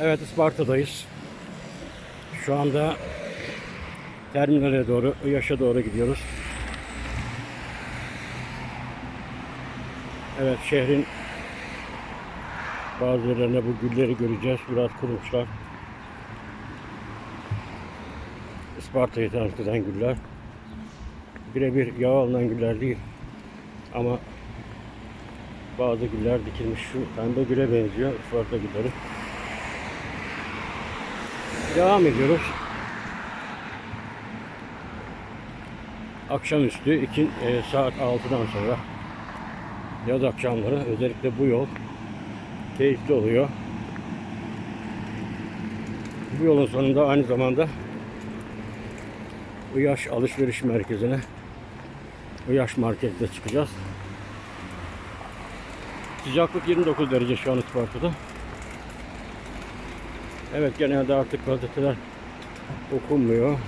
Evet Isparta'dayız. Şu anda terminale doğru, Yaşa doğru gidiyoruz. Evet şehrin bazı yerlerinde bu gülleri göreceğiz. Biraz kurumuşlar. Isparta'yı tanıt eden güller. Birebir yağ alınan güller değil. Ama bazı güller dikilmiş. Şu pembe güle benziyor. Isparta gülleri. Devam ediyoruz. Akşamüstü iki, e, saat 6'dan sonra yaz akşamları özellikle bu yol keyifli oluyor. Bu yolun sonunda aynı zamanda Uyaş Alışveriş Merkezi'ne Uyaş Market'te çıkacağız. Sıcaklık 29 derece şu an Isparta'da. Evet genelde artık gazeteler okunmuyor.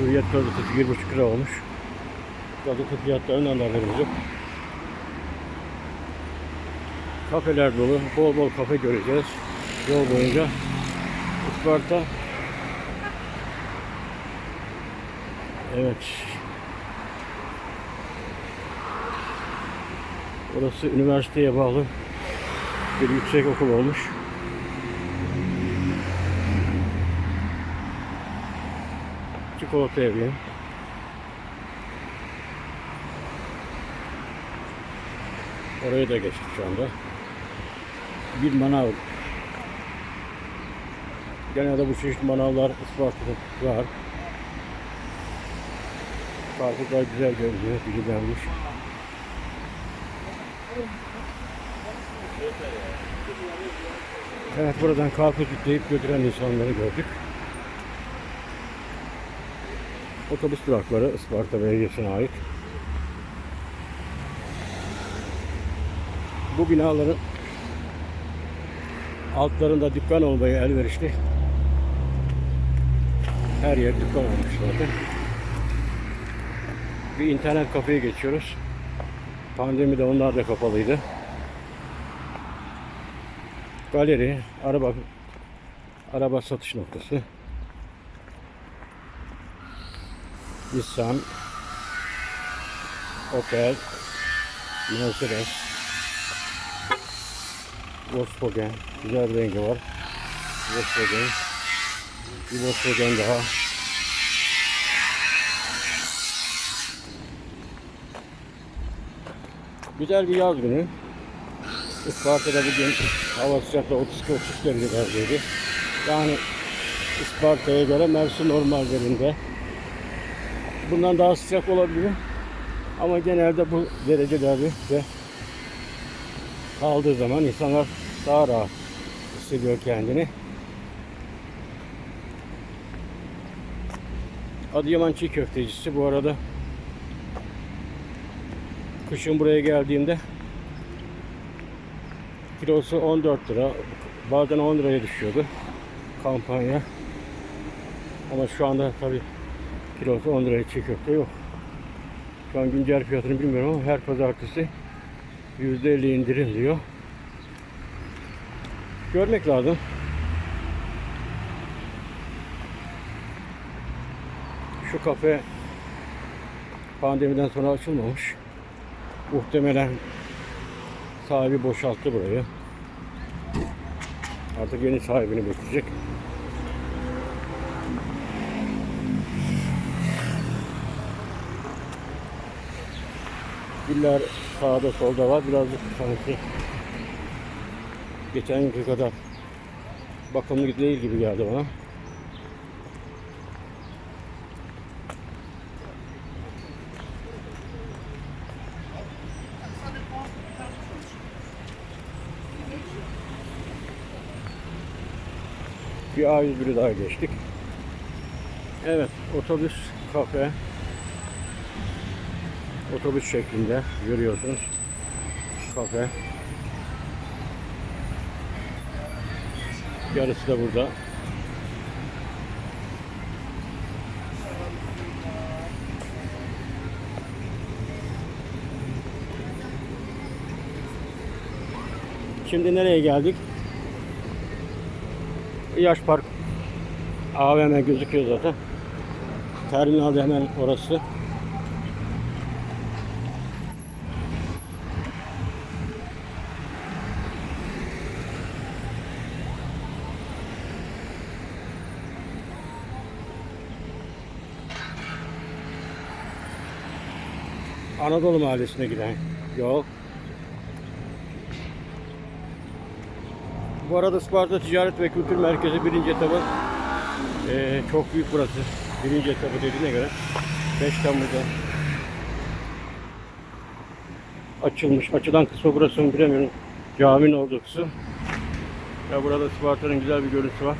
Hürriyet gazetesi 1,5 lira olmuş. Gazete fiyatlarından da haberimiz yok. Kafeler dolu. Bol bol kafe göreceğiz. Yol boyunca. Isparta. Evet. Orası üniversiteye bağlı bir yüksek okul olmuş. Çikolata evi. Orayı da geçtik şu anda. Bir manav. Genelde bu çeşit manavlar Isparta'da var. Karpuzlar güzel görünüyor, dilimlenmiş. Evet buradan karpuz yükleyip götüren insanları gördük. Otobüs durakları Isparta Belediyesi'ne ait. Bu binaların altlarında dükkan olmaya elverişli. Her yer dükkan olmuş zaten. Bir internet kafeye geçiyoruz. Pandemide onlar da kapalıydı. Galeri, araba araba satış noktası. Nissan, Opel, Mercedes, Volkswagen, güzel rengi var. Volkswagen, bir Volkswagen daha. Güzel bir yaz günü. Isparta'da bugün hava sıcaklığı 32-33 derecedeydi. Yani Isparta'ya göre mevsim normallerinde. Bundan daha sıcak olabilir. Ama genelde bu derecelerde de kaldığı zaman insanlar daha rahat hissediyor kendini. Adıyaman çiğ köftecisi bu arada kışın buraya geldiğimde kilosu 14 lira bazen 10 liraya düşüyordu kampanya ama şu anda tabi kilosu 10 liraya çiğ köfte yok şu an güncel fiyatını bilmiyorum ama her pazartesi %50 indirim diyor görmek lazım şu kafe pandemiden sonra açılmamış muhtemelen sahibi boşalttı burayı. Artık yeni sahibini bekleyecek. Güller sağda solda var. Birazcık sanki geçen yılki kadar bakımlı değil gibi geldi bana. Bir A101'i daha geçtik. Evet, otobüs kafe. Otobüs şeklinde görüyorsunuz. Kafe. Yarısı da burada. Şimdi nereye geldik? Yaş Park AVM gözüküyor zaten. Terminal hemen orası. Anadolu Mahallesi'ne giden yol. Bu arada Isparta Ticaret ve Kültür Merkezi birinci etabı eee, çok büyük burası. Birinci etabı dediğine göre 5 Temmuz'da açılmış. Açılan kısmı burası mı bilemiyorum. Caminin olduğu kısım. Ya burada Isparta'nın güzel bir görüntüsü var.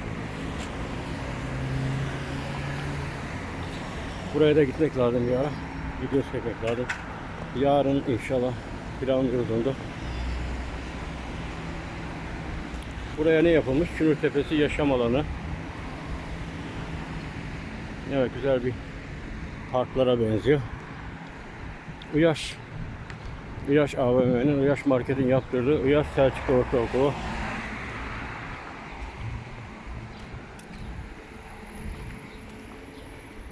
Buraya da gitmek lazım ya. Video çekmek lazım. Yarın inşallah planlıyoruz onu da. Buraya ne yapılmış? Künür Tepesi yaşam alanı. Evet güzel bir parklara benziyor. Uyaş Uyaş AVM'nin Uyaş Market'in yaptırdığı Uyaş Selçuk Ortaokulu.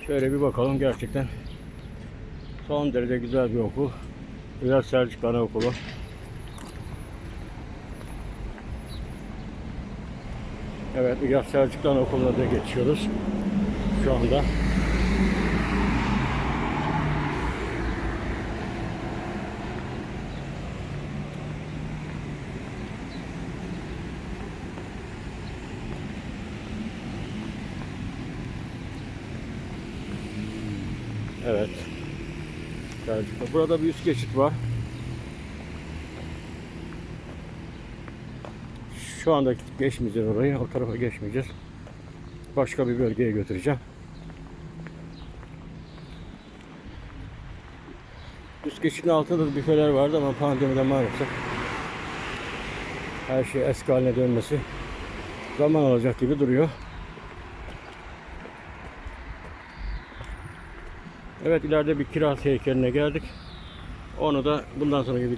Şöyle bir bakalım gerçekten son derece güzel bir okul. Uyaş Selçuk Anaokulu. Evet, Uyaş Selçuk Anaokulu'na da geçiyoruz şu anda. Evet. Selçuk'ta. Burada bir üst geçit var. Şu anda geçmeyeceğiz orayı. O tarafa geçmeyeceğiz. Başka bir bölgeye götüreceğim. Üst geçidin altında da büfeler vardı ama pandemide maalesef her şey eski haline dönmesi zaman alacak gibi duruyor. Evet ileride bir kiraz heykeline geldik. Onu da bundan sonraki video